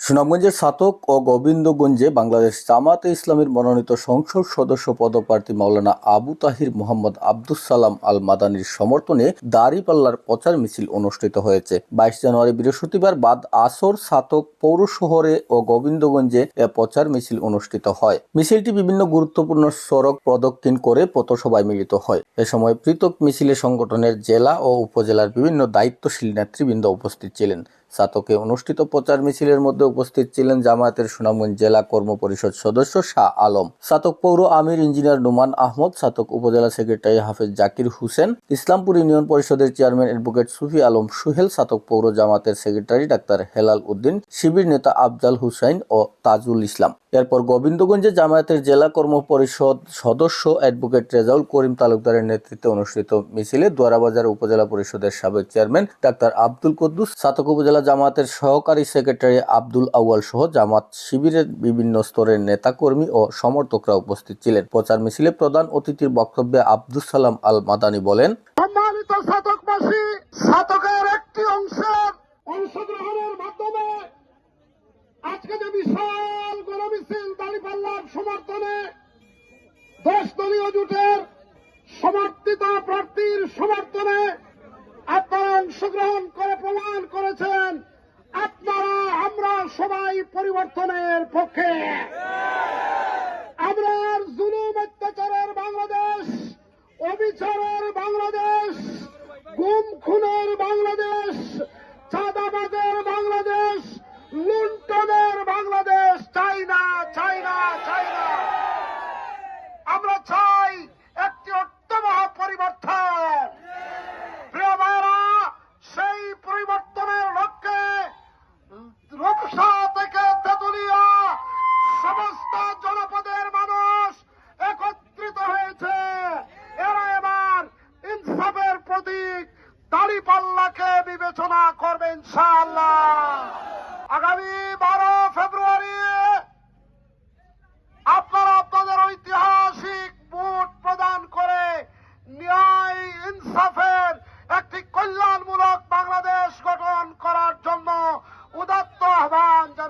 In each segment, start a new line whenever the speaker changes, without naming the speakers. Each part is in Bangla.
সুনামগঞ্জের সাতক ও গোবিন্দগঞ্জে বাংলাদেশ জামাতে ইসলামের মনোনীত সংসদ সদস্য পদপ্রার্থী মাওলানা আবু তাহির মোহাম্মদ আব্দুস সালাম আল মাদানির সমর্থনে দাড়িপাল্লার প্রচার মিছিল অনুষ্ঠিত হয়েছে। বাইশ জানুয়ারি বৃহস্পতিবার বাদ আসর সাতক পৌর শহরে ও গোবিন্দগঞ্জে এ প্রচার মিছিল অনুষ্ঠিত হয়। মিছিলটি বিভিন্ন গুরুত্বপূর্ণ সড়ক প্রদক্ষিণ করে পথসভায় মিলিত হয়। এ সময় পৃথক মিছিলে সংগঠনের জেলা ও উপজেলার বিভিন্ন দায়িত্বশীল নেতৃবৃন্দ উপস্থিত ছিলেন। সাতকে অনুষ্ঠিত প্রচার মিছিলের মধ্যে উপস্থিত ছিলেন জামায়াতের সুনামগঞ্জ জেলা কর্ম পরিষদ সদস্য শাহ আলম। সাতক পৌর আমির engineer Numan Ahmad, Chhatak upazila secretary Hafez Zakir Hussain, Islampur union পরিষদের চেয়ারম্যান অ্যাডভোকেট সুফি আলম সুহেল, সাতক পৌর জামাতের সেক্রেটারি ডাক্তার হেলাল উদ্দিন, শিবির নেতা আফজাল হুসাইন ও তাজুল ইসলাম। এরপর গোবিন্দগঞ্জে জামায়াতের জেলা কর্ম পরিষদ সদস্য অ্যাডভোকেট রেজাউল করিম তালুকদারের নেতৃত্বে অনুষ্ঠিত মিছিলে দোয়ারাবাজার উপজেলা পরিষদের সাবেক চেয়ারম্যান ডাক্তার আব্দুল কুদ্দুস, সাতক উপজেলা জামায়াতের সহকারী সেক্রেটারি আব্দুল আউয়াল সহ জামাত শিবিরের বিভিন্ন স্তরের নেতাকর্মী ও সমর্থকরা উপস্থিত ছিলেন। প্রচার মিছিলে প্রধান অতিথির বক্তব্যে আব্দুল সালাম আল মাদানি বলেন,
সম্মানিত শতকবাসী শতকের একটি অংশের অংশগ্রহণের মাধ্যমে সমর্থনে দশ দলীয় জোটের সমর্থিত প্রার্থীর সমর্থনে আপনারা অংশগ্রহণ করে প্রমাণ করেছেন, আপনারা, আমরা সবাই পরিবর্তনের পক্ষে। আমরা আর জুলুম অত্যাচারের বাংলাদেশ, অবিচারের বাংলাদেশ, গুম, খুনের বাংলাদেশ চাঁদাবাজের বাংলাদেশ লুণ্ঠনের বাংলাদেশ চাই না চাই না চাই না আমরা চাই একটি অত্যমহ পরিবর্তন প্রিয় ভাইরা সেই পরিবর্তনের লক্ষ্যে রূপসা থেকে সমস্ত জনপদের মানুষ একত্রিত হয়েছে। এরা এবার ইনসাফের প্রতীক, দাড়িপাল্লাকে বিবেচনা করবে ইনশাআল্লাহ।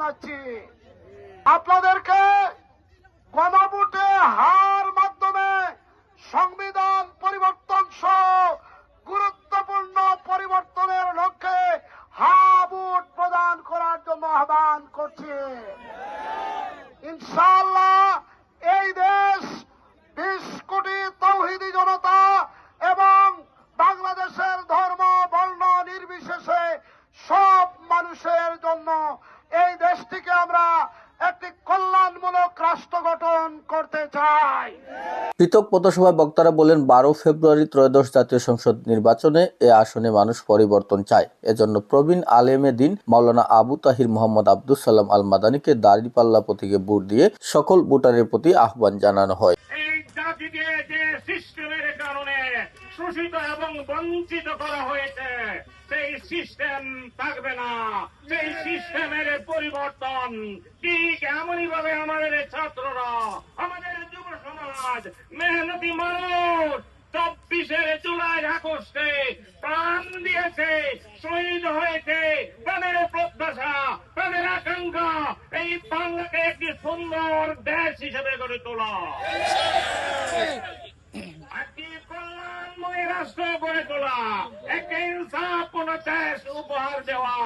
জানাচ্ছি, আপনাদেরকে গণভোটে হার মাধ্যমে সংবিধান পরিবর্তন সহ গুরুত্বপূর্ণ পরিবর্তনের লক্ষ্যে হা ভোট প্রদান করার জন্য আহ্বান করছি। ইনশাআল্লাহ
পৃথক পথসভায় বক্তারা বলেন, বারো ফেব্রুয়ারি ত্রয়োদশ জাতীয় সংসদ নির্বাচনে এ আসনে মানুষ পরিবর্তন চায়। এজন্য প্রবীণ আলেমে দিন মাওলানা আবু তাহির মোহাম্মদ আব্দুল সালাম আল মাদানিকে দাঁড়িপাল্লা প্রতীকে ভোট দিয়ে সকল ভোটারের প্রতি আহ্বান জানানো হয়।
এবং বঞ্চিত করা হয়েছে, সেই সিস্টেম থাকবে না। সেই সিস্টেমের পরিবর্তন ঠিক এমনই ভাবে আমাদের ছাত্ররা, আমাদের সমাজ মেহনতি মানুষ চব্বিশের জুলাই আগস্টে প্রাণ দিয়েছে, শহীদ হয়েছে। তাদের প্রত্যাশা তাদের আকাঙ্ক্ষা এই বাংলাকে একটি সুন্দর দেশ হিসেবে গড়ে তোলা। একটি কল্যাণময় রাষ্ট্র গড়ে তোলা একটি ইনসাফপূর্ণ দেশ উপহার দেওয়া